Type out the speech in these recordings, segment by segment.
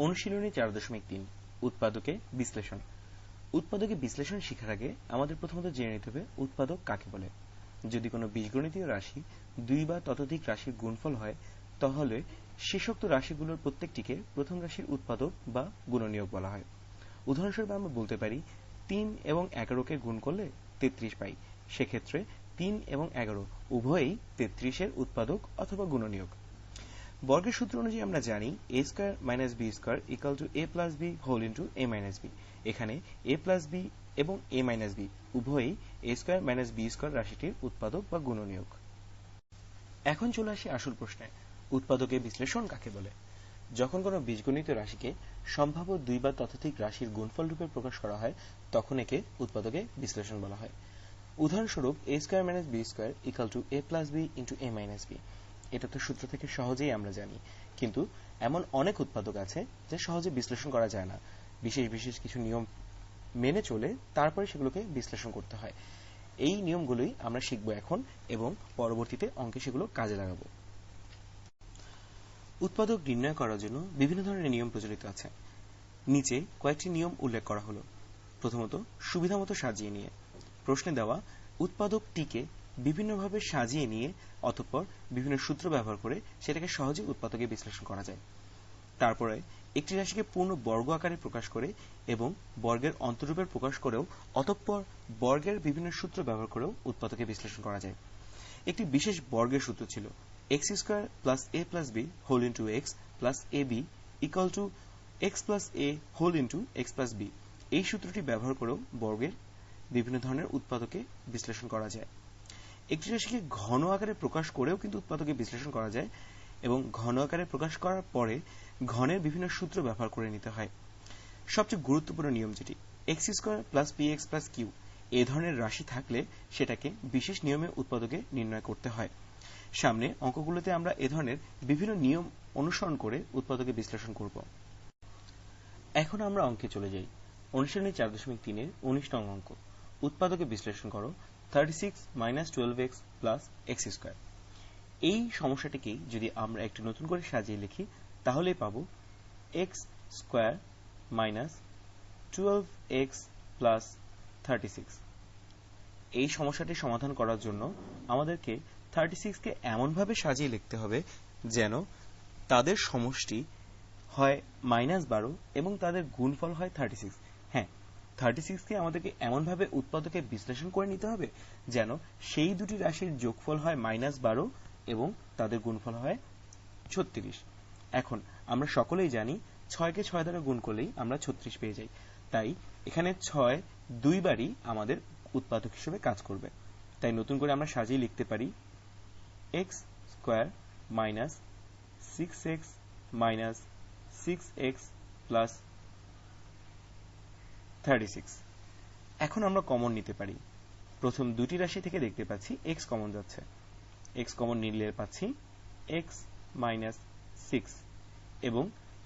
অনুশীলনী চার দশমিক তিন, উৎপাদকে বিশ্লেষণ। উৎপাদকে বিশ্লেষণ শেখার আগে আমাদের প্রথমত জেনে নিতে হবে উৎপাদক কাকে বলে। যদি কোনো বীজগণিতীয় রাশি দুই বা ততোধিক রাশির গুণফল হয়, তাহলে শেষোক্ত রাশিগুলোর প্রত্যেকটিকে প্রথম রাশির উৎপাদক বা গুণনীয়ক বলা হয়। উদাহরণস্বরূপ আমরা বলতে পারি, তিন এবং এগারোকে গুণ করলে তেত্রিশ পাই। সেক্ষেত্রে তিন এবং এগারো উভয়ই তেত্রিশের উৎপাদক অথবা গুণনীয়ক। বর্গের সূত্র অনুযায়ী আমরা জানি a square minus b square equal to a plus b whole into a minus b এখানে এ প্লাস বি এবং এ মাইনাস বি উভয়ই a square minus b square রাশিটির উৎপাদক বা গুণনীয়ক। এখন চলে আসি আসল প্রশ্নে উৎপাদকে বিশ্লেষণ কাকে বলে? যখন কোনো বীজগণিত রাশিকে সম্ভাব্য দুই বা ততোধিক রাশির গুণফল রূপে প্রকাশ করা হয়, তখন একে উৎপাদকে বিশ্লেষণ বলা হয়। উদাহরণস্বরূপ a square minus b square equal to a plus b into a minus b এটা তো সূত্র থেকে সহজেই আমরা জানি। কিন্তু এমন অনেক উৎপাদক আছে যা সহজে বিশ্লেষণ করা যায় না। বিশেষ বিশেষ কিছু নিয়ম মেনে চলে তারপরে সেগুলোকে বিশ্লেষণ করতে হয়। এই নিয়মগুলোই আমরা শিখব এখন এবং পরবর্তীতে অঙ্কে সেগুলো কাজে লাগাবো। উৎপাদক নির্ণয় করার জন্য বিভিন্ন ধরনের নিয়ম প্রচলিত আছে। নিচে কয়েকটি নিয়ম উল্লেখ করা হলো। প্রথমত, সুবিধামতো সাজিয়ে নিয়ে। প্রশ্নে দেওয়া, উৎপাদকটিকে বিভিন্নভাবে সাজিয়ে নিয়ে অতঃপর বিভিন্ন সূত্র ব্যবহার করে সেটাকে সহজে উৎপাদকে বিশ্লেষণ করা যায়। তারপরে একটি রাশিকে পূর্ণ বর্গ আকারে প্রকাশ করে এবং বর্গের অন্তরূপের প্রকাশ করেও অতঃপর বর্গের বিভিন্ন সূত্র ব্যবহার করেও উৎপাদকে বিশ্লেষণ করা যায়। একটি বিশেষ বর্গের সূত্র ছিল x square plus a plus b whole into x plus a b equal to x plus a whole into x plus b. এই সূত্রটি ব্যবহার করেও বর্গের বিভিন্ন ধরনের উৎপাদকে বিশ্লেষণ করা যায়। একটি রাশিকে ঘন আকারে প্রকাশ করেও কিন্তু উৎপাদকে বিশ্লেষণ করা যায় এবং ঘন আকারে প্রকাশ করার পরে ঘনের বিভিন্ন সূত্র ব্যবহার করে নিতে হয়। সবচেয়ে গুরুত্বপূর্ণ নিয়ম যেটি x square plus p x plus q এ ধরনের রাশি থাকলে সেটাকে বিশেষ নিয়মে উৎপাদকে নির্ণয় করতে হয়। সামনে অঙ্কগুলোতে আমরা এ ধরনের বিভিন্ন নিয়ম অনুসরণ করে উৎপাদকে বিশ্লেষণ করব। এখন আমরা অঙ্কে চলে যাই। অনুশীলনী চার দশমিক তিনের উনিশ নং অঙ্ক। উৎপাদকে বিশ্লেষণ করো। Thirty six minus twelve x plus x square এই সমস্যাটিকেই যদি আমরা একটু নতুন করে সাজিয়ে লিখি তাহলেই পাব x square minus twelve x plus thirty six এই সমস্যাটি সমাধান করার জন্য আমাদেরকে থার্টি সিক্সকে এমনভাবে সাজিয়ে লিখতে হবে যেন তাদের সমষ্টি হয় মাইনাস বারো এবং তাদের গুণফল হয় থার্টি সিক্স থার্টি সিক্সকে আমাদেরকে এমনভাবে উৎপাদকে বিশ্লেষণ করে নিতে হবে যেন সেই দুটি রাশির যোগফল হয় মাইনাস বারো এবং তাদের গুণফল হয় ছত্রিশ। এখন আমরা সকলেই জানি ছয়কে ছয় দ্বারা গুণ করলেই আমরা ছত্রিশ পেয়ে যাই। তাই এখানে ছয় দুইবারই আমাদের উৎপাদক হিসেবে কাজ করবে। তাই নতুন করে আমরা সাজিয়ে লিখতে পারি x square minus six x minus six x plus thirty six এখন আমরা কমন নিতে পারি। প্রথম দুটি রাশি থেকে দেখতে পাচ্ছি এক্স কমন যাচ্ছে। এক্স কমন নিলে পাচ্ছি এক্স মাইনাস সিক্স এবং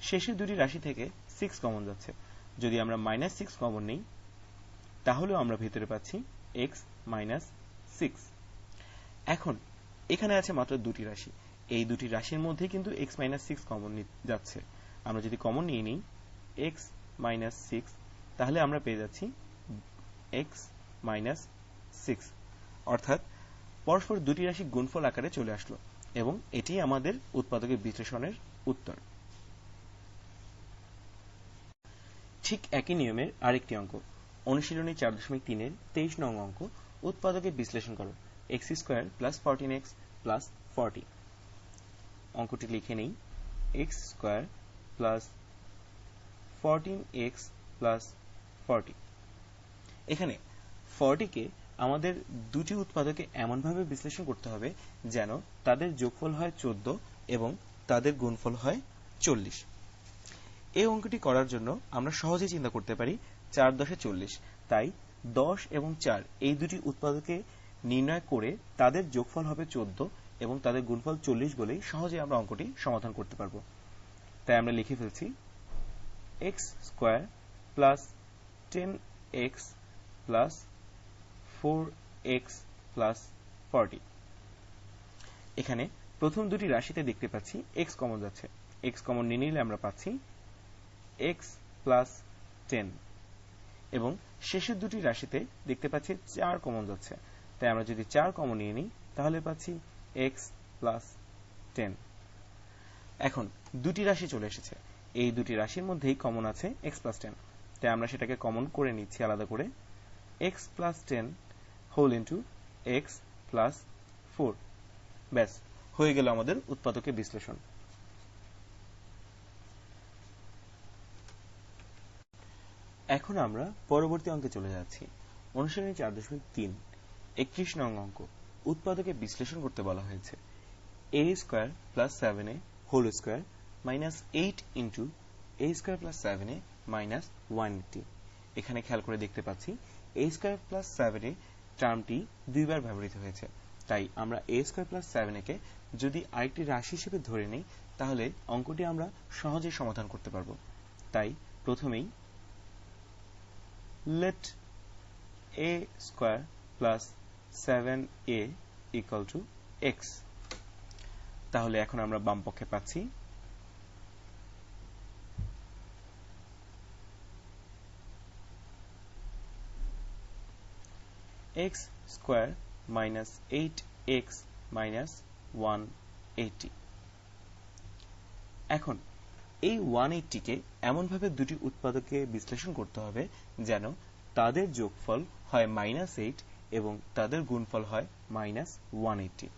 শেষের দুটি রাশি থেকে সিক্স কমন যাচ্ছে। যদি আমরা মাইনাস সিক্স কমন নিই, তাহলেও আমরা ভেতরে পাচ্ছি এক্স মাইনাস সিক্স এখন, এখানে আছে মাত্র দুটি রাশি। এই দুটি রাশির মধ্যে কিন্তু এক্স মাইনাস সিক্স কমন যাচ্ছে। আমরা যদি কমন নিয়ে নিই এক্স মাইনাস সিক্স তাহলে আমরা পেয়ে যাচ্ছি এক্স মাইনাস সিক্স অর্থাৎ পরস্পর দুটি রাশি গুণফল আকারে চলে আসলো এবং এটি আমাদের উৎপাদকের বিশ্লেষণের উত্তর। ঠিক একই নিয়মের আরেকটি অঙ্ক, অনুশীলনী চার দশমিক তিনের তেইশ নং অঙ্ক উৎপাদকে বিশ্লেষণ করো। X square plus fourteen x plus forty অঙ্কটি লিখে নেই। X square plus fourteen x plus forty. এখানে ফর্টিকে আমাদের দুটি উৎপাদকে এমনভাবে বিশ্লেষণ করতে হবে যেন তাদের যোগফল হয় চোদ্দ এবং তাদের গুণফল হয় চল্লিশ। এই অঙ্কটি করার জন্য আমরা সহজেই চিন্তা করতে পারি চার দশে চল্লিশ। তাই দশ এবং চার এই দুটি উৎপাদকে নির্ণয় করে তাদের যোগফল হবে চোদ্দ এবং তাদের গুণফল চল্লিশ বলেই সহজে আমরা অঙ্কটি সমাধান করতে পারব। তাই আমরা লিখে ফেলছি x square plus ten x plus four x এখানে প্রথম দুটি রাশিতে দেখতে পাচ্ছি এক্স কমন যাচ্ছে। এক্স কমন নিয়ে নিলে আমরা পাচ্ছি এক্স প্লাস টেন এবং শেষের দুটি রাশিতে দেখতে পাচ্ছি চার কমন যাচ্ছে। তাই আমরা যদি চার কমন নিয়ে নিই, তাহলে পাচ্ছি এক্স প্লাস টেন এখন দুটি রাশি চলে এসেছে। এই দুটি রাশির মধ্যেই কমন আছে এক্স প্লাস টেন তাই আমরা সেটাকে কমন করে নিচ্ছি আলাদা করে। X plus ten whole into x plus four ব্যাস, হয়ে গেল আমাদের উৎপাদকের বিশ্লেষণ। এখন আমরা পরবর্তী অঙ্কে চলে যাচ্ছি। অনুশীলনী চার দশমিক তিন, একত্রিশ নং অঙ্ক। উৎপাদকে বিশ্লেষণ করতে বলা হয়েছে। A square plus seven a whole square minus eight into a square plus seven a minus one eighty এখানে খেয়াল করে দেখতে পাচ্ছি a square plus seven a টার্মটি দুইবার ব্যবহৃত হয়েছে। তাই আমরা এ স্কোয়ার প্লাস সেভেন একে যদি আরেকটি রাশি হিসেবে ধরে নিই, তাহলে অঙ্কটি আমরা সহজেই সমাধান করতে পারব। তাই প্রথমেই let a plus seven 7a equal to x তাহলে এখন আমরা বাম পক্ষে পাচ্ছি x square minus 8x minus 180 এখন, এই 180 কে এমনভাবে দুটি উৎপাদকে বিশ্লেষণ করতে হবে যেন তাদের যোগফল হয় মাইনাস এইট এবং তাদের গুণফল হয় মাইনাস ওয়ান এইটটি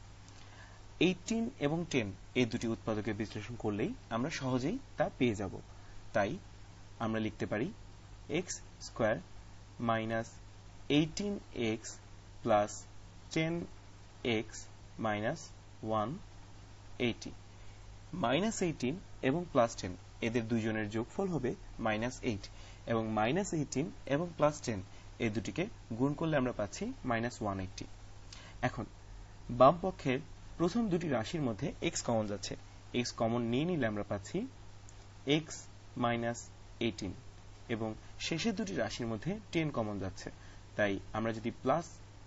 এইটিন এবং টেন এই দুটি উৎপাদকে বিশ্লেষণ করলেই আমরা সহজেই তা পেয়ে যাব। তাই আমরা লিখতে পারি x square minus eighteen x plus ten x minus one eighty minus eighteen এবং প্লাস টেন এদের দুজনের যোগফল হবে মাইনাস এইট এবং মাইনাস এইটিন এবং প্লাস টেন এই দুটিকে গুণ করলে আমরা পাচ্ছি মাইনাস ওয়ান এইটটি এখন, বাম পক্ষের প্রথম দুটি রাশির মধ্যে এক্স কমন যাচ্ছে। এক্স কমন নিয়ে নিলে আমরা পাচ্ছি এক্স মাইনাস এইটিন এবং শেষের দুটি রাশির মধ্যে টেন কমন যাচ্ছে। তাই আমরা যদি প্লাস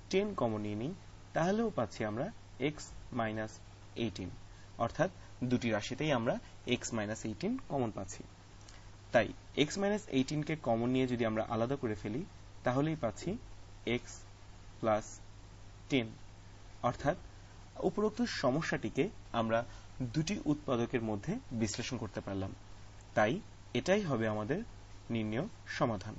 টেন কমন নিয়ে নিই, তাহলেও পাচ্ছি আমরা এক্স মাইনাস এইটিন অর্থাৎ দুটি রাশিতেই আমরা এক্স মাইনাস এইটিন কমন পাচ্ছি। তাই এক্স মাইনাস এইটিনকে কমন নিয়ে যদি আমরা আলাদা করে ফেলি, তাহলেই পাচ্ছি এক্স প্লাস টেন অর্থাৎ উপরোক্ত সমস্যাটিকে আমরা দুটি উৎপাদকের মধ্যে বিশ্লেষণ করতে পারলাম। তাই এটাই হবে আমাদের নির্ণয় সমাধান।